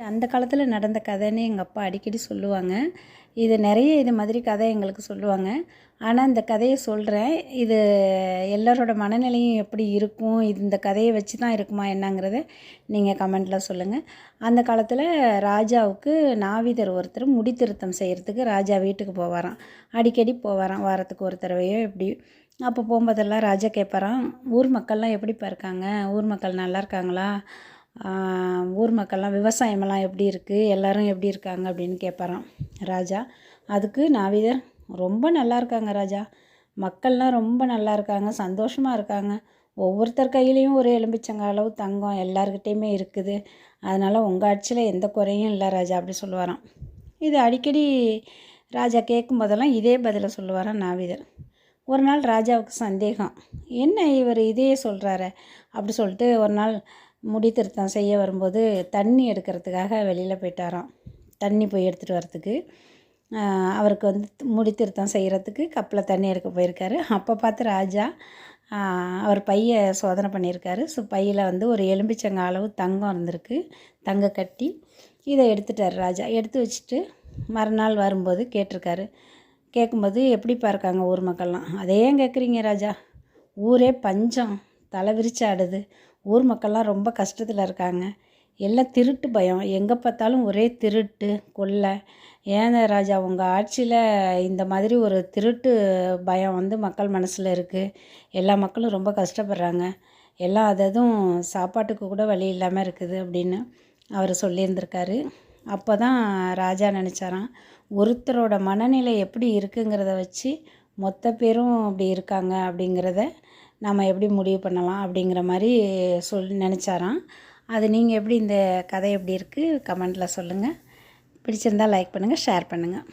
அந்த காலத்தில் நடந்த கதைன்னு எங்கள் அப்பா அடிக்கடி சொல்லுவாங்க. இது நிறைய இது மாதிரி கதை எங்களுக்கு சொல்லுவாங்க. ஆனால் இந்த கதையை சொல்கிறேன் இது எல்லாரோட மனநிலையும் எப்படி இருக்கும் இது இந்த கதையை வச்சு தான் இருக்குமா என்னங்கிறத நீங்கள் கமெண்ட்டில் சொல்லுங்கள் அந்த காலத்தில் ராஜாவுக்கு நாவிதர் ஒருத்தர் முடி திருத்தம் செய்கிறதுக்கு ராஜா வீட்டுக்கு போவாராம். அடிக்கடி போவாராம் வாரத்துக்கு ஒரு தடவையோ எப்படி. அப்போ போகும்போதெல்லாம் ராஜா கேட்பாராம் ஊர் மக்கள்லாம் எப்படிப்பா இருக்காங்க? ஊர் மக்கள் நல்லா இருக்காங்களா? ஊர் மக்கள்லாம் விவசாயமெல்லாம் எப்படி இருக்குது எல்லோரும் எப்படி இருக்காங்க அப்படின்னு கேட்பாராம் ராஜா அதுக்கு நாவிதர் ரொம்ப நல்லா இருக்காங்க ராஜா. மக்கள்லாம் ரொம்ப நல்லா இருக்காங்க சந்தோஷமாக இருக்காங்க. ஒவ்வொருத்தர் கையிலையும் ஒரு எலும்பிச்சங்க அளவு தங்கம் எல்லாருக்கிட்டேயுமே இருக்குது. அதனால் உங்கள் ஆட்சியில் எந்த குறையும் இல்லை ராஜா அப்படி சொல்லுவாராம். இது அடிக்கடி ராஜா கேட்கும்போதெல்லாம் இதே பதிலை சொல்லுவாராம் நாவிதர். ஒரு நாள் ராஜாவுக்கு சந்தேகம் என்ன இவர் இதையே சொல்கிறாரு அப்படி சொல்லிட்டு ஒரு நாள் முடி திருத்தம் செய்ய வரும்போது தண்ணி எடுக்கிறதுக்காக வெளியில் போயிட்டாராம். தண்ணி போய் எடுத்துகிட்டு வரத்துக்கு அவருக்கு வந்து முடி திருத்தம் செய்கிறதுக்கு கப்பில் தண்ணி எடுக்க போயிருக்காரு. அப்போ பார்த்து ராஜா அவர் பையை சோதனை பண்ணியிருக்காரு. ஸோ பையில் வந்து ஒரு எலும்பிச்சங்க அளவு தங்கம் இருந்திருக்கு. தங்க கட்டி. இதை எடுத்துட்டார் ராஜா. எடுத்து வச்சுட்டு மறுநாள் வரும்போது கேட்டிருக்காரு. கேட்கும்போது எப்படிப்பா இருக்காங்க ஊர் மக்கள்லாம்? அதே ஏன் கேட்குறீங்க ராஜா. ஊரே பஞ்சம். தலை விரிச்சு ஆடுது. ஊர் மக்கள்லாம் ரொம்ப கஷ்டத்தில் இருக்காங்க. எல்லாம் திருட்டு பயம். எங்கே பார்த்தாலும் ஒரே திருட்டு கொள்ளை. ஏன் ராஜா உங்கள் ஆட்சியில் இந்த மாதிரி ஒரு திருட்டு பயம் வந்து மக்கள் மனசில் இருக்குது எல்லா மக்களும் ரொம்ப கஷ்டப்படுறாங்க. எல்லாம் அததும் சாப்பாட்டுக்கு கூட வழி இல்லாமல் இருக்குது அப்படின்னு அவர் சொல்லியிருந்திருக்காரு. அப்போ தான் ராஜா நினச்சாராம் ஒருத்தரோட மனநிலை எப்படி இருக்குங்கிறத வச்சு மொத்த பேரும் அப்படி இருக்காங்க அப்படிங்கிறத நம்ம எப்படி முடிவு பண்ணலாம் அப்படிங்கிற மாதிரி சொல் நினச்சாராம். அது நீங்கள் எப்படி இந்த கதை எப்படி இருக்குது கமெண்ட்டில் சொல்லுங்கள் பிடிச்சிருந்தா லைக் பண்ணுங்கள் ஷேர் பண்ணுங்கள்